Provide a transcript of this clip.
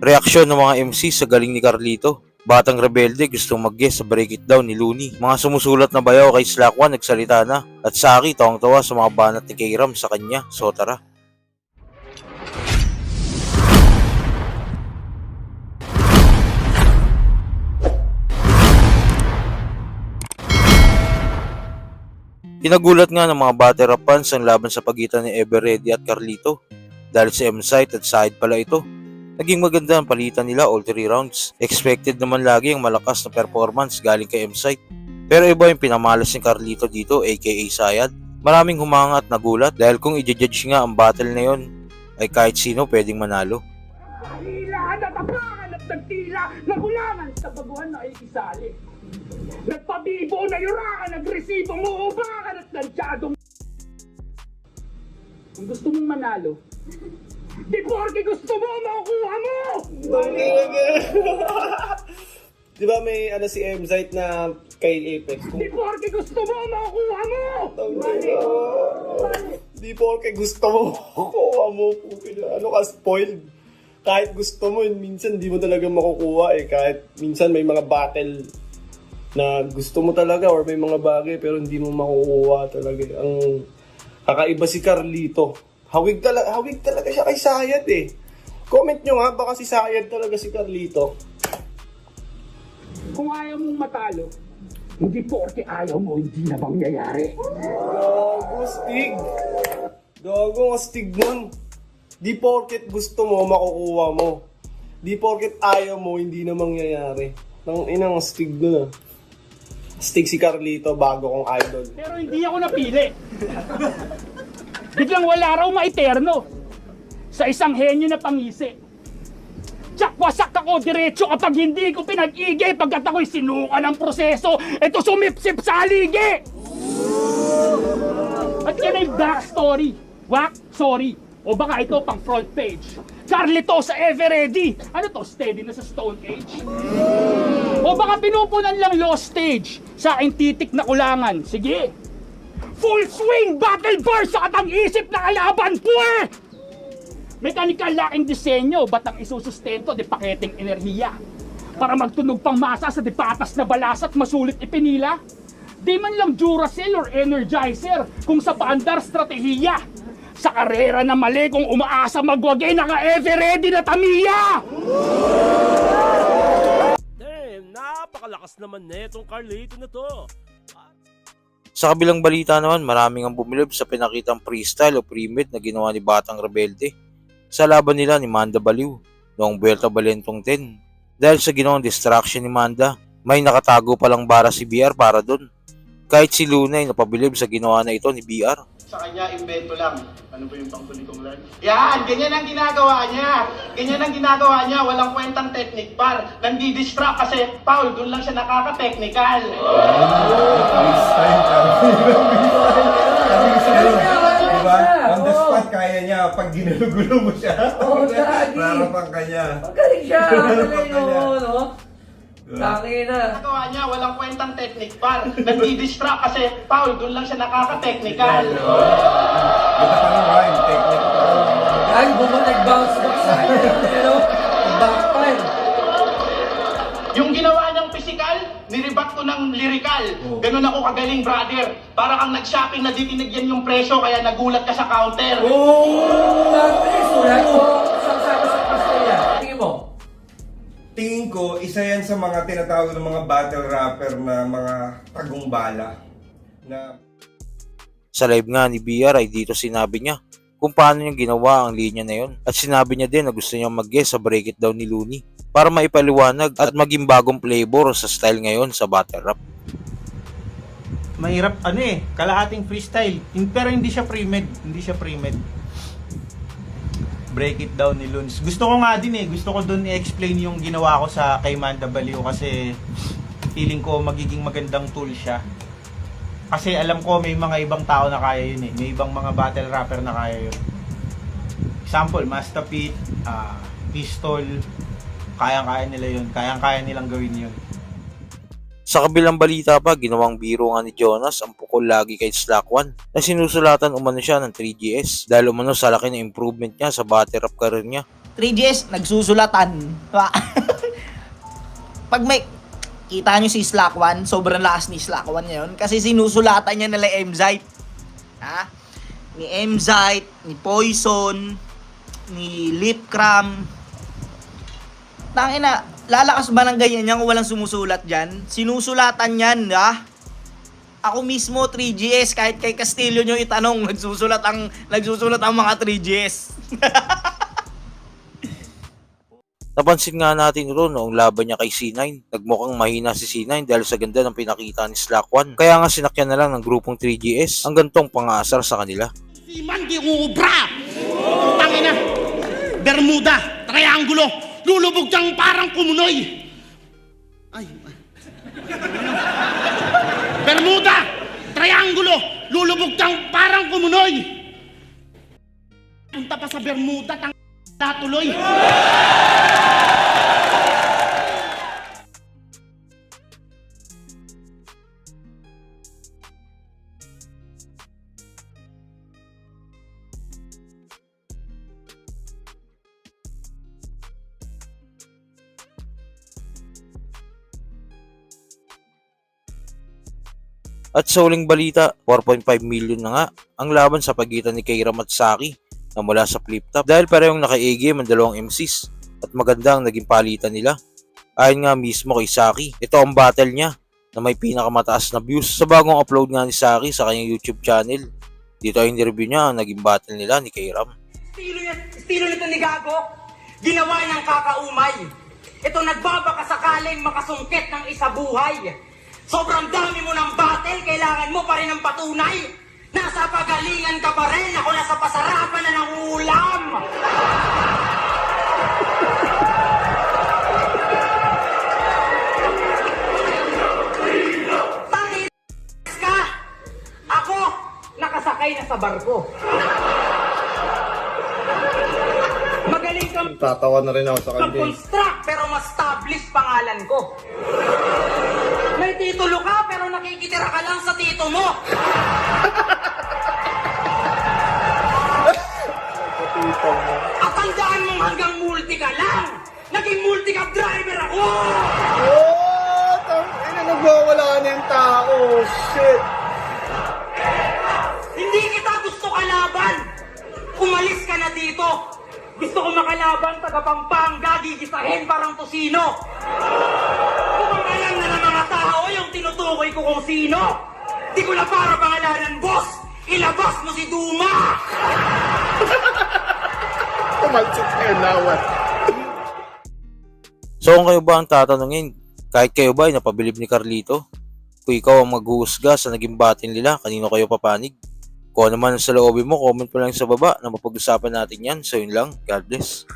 Reaksyon ng mga MC sa galing ni Carlito. Batang rebelde gustong mag-guess sa break it down ni Looney. Mga sumusulat na bayaw kay Slack One nagsalita na. At Saki tawang-tawa sa mga banat ni Kairam sa kanya. So tara. Pinagulat nga ng mga batera fans ang laban sa pagitan ni Everready at Carlito. Dahil sa M-site at side pala ito. Naging maganda ang palitan nila all 3 rounds. Expected naman lagi ang malakas na performance galing kay M-site. Pero iba yung pinamalas ni Carlito dito aka Sayad. Maraming humanga at nagulat dahil kung i-judge nga ang battle na yon ay kahit sino pwedeng manalo. Hila, natapakan at nagtila, nagulangan sa baguhan na ay isali. Nagpabibo, nayurakan, nagresibo, muubakan at nansyadong... Kung gusto mong manalo, di porke gusto mo, makukuha mo! Di ba may ano si M-Site na kay Apex? Kung Di porke gusto mo, makukuha mo! di po kay gusto mo, kukuha mo. Ano ka, spoiled. Kahit gusto mo, minsan di mo talaga makukuha eh. Kahit minsan may mga battle na gusto mo talaga or may mga bagay pero hindi mo makukuha talaga. Ang kakaiba si Carlito. Hawig talaga, hawig talaga siya kay Sayad eh. Comment nyo nga, baka si Sayad talaga si Carlito. Kung ayaw mong matalo, hindi porke ayaw mo, hindi na mangyayari. Gago, stig. Gago, stig nun. Di porket gusto mo, makukuha mo. Di porket ayaw mo, hindi na mangyayari. Nang inang stig nun ah. Stig si Carlito bago kong idol. Pero hindi ako napili. Biglang wala raw maiterno sa isang henyo na pangisi. Tsak wasak ako diretso kapag hindi ko pinag-igay pagkat ako'y sinuka ng proseso. Ito sumipsip sa haligi! At yan ay backstory. Wak, sorry. O baka ito pang front page. Carlito sa Everready. Ano to, steady na sa Stone Age? O baka pinupunan lang lost stage sa aking titik na kulangan. Sige. Full swing battle bar sa katang isip na kalaban po eh! Mechanical laking disenyo, ba't ang isusustento di paketeng enerhiya? Para magtunog pang masa sa di patas na balas at masulit ipinila? Di man lang Duracell or Energizer kung sa paandar strategiya. Sa karera na mali kung umaasa magwagay naka-ever-ready na tamiya! Damn, napakalakas naman netong Carlito na to. Sa kabilang balita naman, maraming ang bumilib sa pinakitang freestyle o pre-mid na ginawa ni Batang Rebelde sa laban nila ni Manda Baliw noong Buelta Balentong 10. Dahil sa ginawang distraction ni Manda, may nakatago palang bara si BR para doon. Kahit si Luna ay napabilib sa ginawa na ito ni BR. sa kanya, invento lang. Ano ba yung pangkuli kong line? Yan! Ganyan ang ginagawa niya! Ganyan ang ginagawa niya. Walang kwentang technique par. Nandi-distract kasi, Paul, doon lang siya nakaka-technical. Diba? On the spot, kaya niya. Pag ginugulo mo siya, Oo, lagi. rarapan ka niya. Magaling siya, magaling oo, no? Tangin na. Ginagawa niya, walang kwentang technique par. Nandi-distract kasi, Paul, doon lang siya nakaka-technical. Ito pa lang, rhyme, technique. Ay, bumalik nag-bounce back sa kanya, you know? Backfire. Yung ginawa niyang physical, niribat ko ng lyrical. Ganun ako kagaling, brother. Para kang nag-shopping na di tinigyan yung presyo, kaya nagulat ka sa counter. Dati, sulat ko. Tingin ko, isa yan sa mga tinatawag ng mga battle rapper na mga tagumbala. Na Sa live nga ni BR ay dito sinabi niya kung paano niya ginawa ang linya na yon. At sinabi niya din na gusto niya mag-guess sa break it down ni Looney para maipaliwanag at maging bagong flavor sa style ngayon sa battle rap. mahirap ano eh, kalahating freestyle. Pero hindi siya pre-med, hindi siya pre-med. Break it down ni Luns. Gusto ko nga din eh, gusto ko doon i-explain yung ginawa ko sa kay Manda Baliw kasi feeling ko magiging magandang tool siya. Kasi alam ko may mga ibang tao na kaya yun eh. May ibang mga battle rapper na kaya yun. Example, Master Pete, ah, Pistol, kayang-kaya nila yun. Kayang-kaya nilang gawin yun. Sa kabilang balita pa, ginawang biro nga ni Jonas ang pukol lagi kay Slack One na sinusulatan umano siya ng 3GS dahil umano sa laki ng improvement niya sa battle rap career niya. 3GS, nagsusulatan. Diba? Pag may, kita nyo si Slack 1, sobrang lakas ni Slack 1 ngayon. Kasi sinusulatan niya nila Mzite. Ha? Ni Mzite, ni Poison, ni Lipcram. Tangina, lalakas ba ng ganyan yan kung walang sumusulat dyan? Sinusulatan yan, ha? Ako mismo 3GS kahit kay Castillo nyo itanong nagsusulat ang nagsusulat ang mga 3GS. Napansin nga natin ro noong laban niya kay C9. Nagmukhang mahina si C9 dahil sa ganda ng pinakita ni Slack 1. Kaya nga sinakyan na lang ng grupong 3GS ang gantong pang-aasar sa kanila. Si man di ubra! Tangina! Bermuda, triangulo, lulubog kang parang kumunoy! Ay, Bermuda, triangulo, lulubog kang parang kumunoy! Punta pa sa Bermuda, tang natuloy! At sa huling balita, 4.5 million na nga ang laban sa pagitan ni Kairam at Saki na mula sa flip top dahil parehong naka-A-game ang dalawang MCs at maganda ang naging palitan nila. Ayon nga mismo kay Saki, ito ang battle niya na may pinakamataas na views sa bagong upload nga ni Saki sa kanyang YouTube channel. Dito ay interview niya ang naging battle nila ni Kairam. Estilo, yan, estilo nito ni Gago, ginawa niyang kakaumay. Ito nagbabaka sakaling makasungkit ng isa buhay. Sobrang dami mo ng battle, kailangan mo pa rin ng patunay. Nasa pagalingan ka pa rin, ako nasa pasarapan na ng ulam. Ka! Ako, nakasakay na sa barko. Magaling ka Tatawa na rin ako sa kanya. mag-construct pero mas establish pangalan ko. May titulo ka pero nakikitira ka lang sa tito mo. At tandaan mo hanggang multi ka lang. Naging multi-cab driver ako! Oh, tangina, nagwawala na yung tao. Shit. Hindi kita gusto kalaban! Umalis ka na dito! Gusto ko makalaban taga Pampanga, gigisahin parang tosino! Kung alam na ng mga tao yung tinutukoy ko kung sino! Di ko na para pangalanan, boss! Ilabas mo si Duma! Tumalsik na yung lawat. So kung kayo ba ang tatanungin, kahit kayo ba ay napabilib ni Carlito? Kung ikaw ang maghuhusga sa naging battle nila, kanino kayo papanig? Kung ano man sa loobin mo, comment mo lang sa baba na mapag-usapan natin yan. So yun lang, God bless.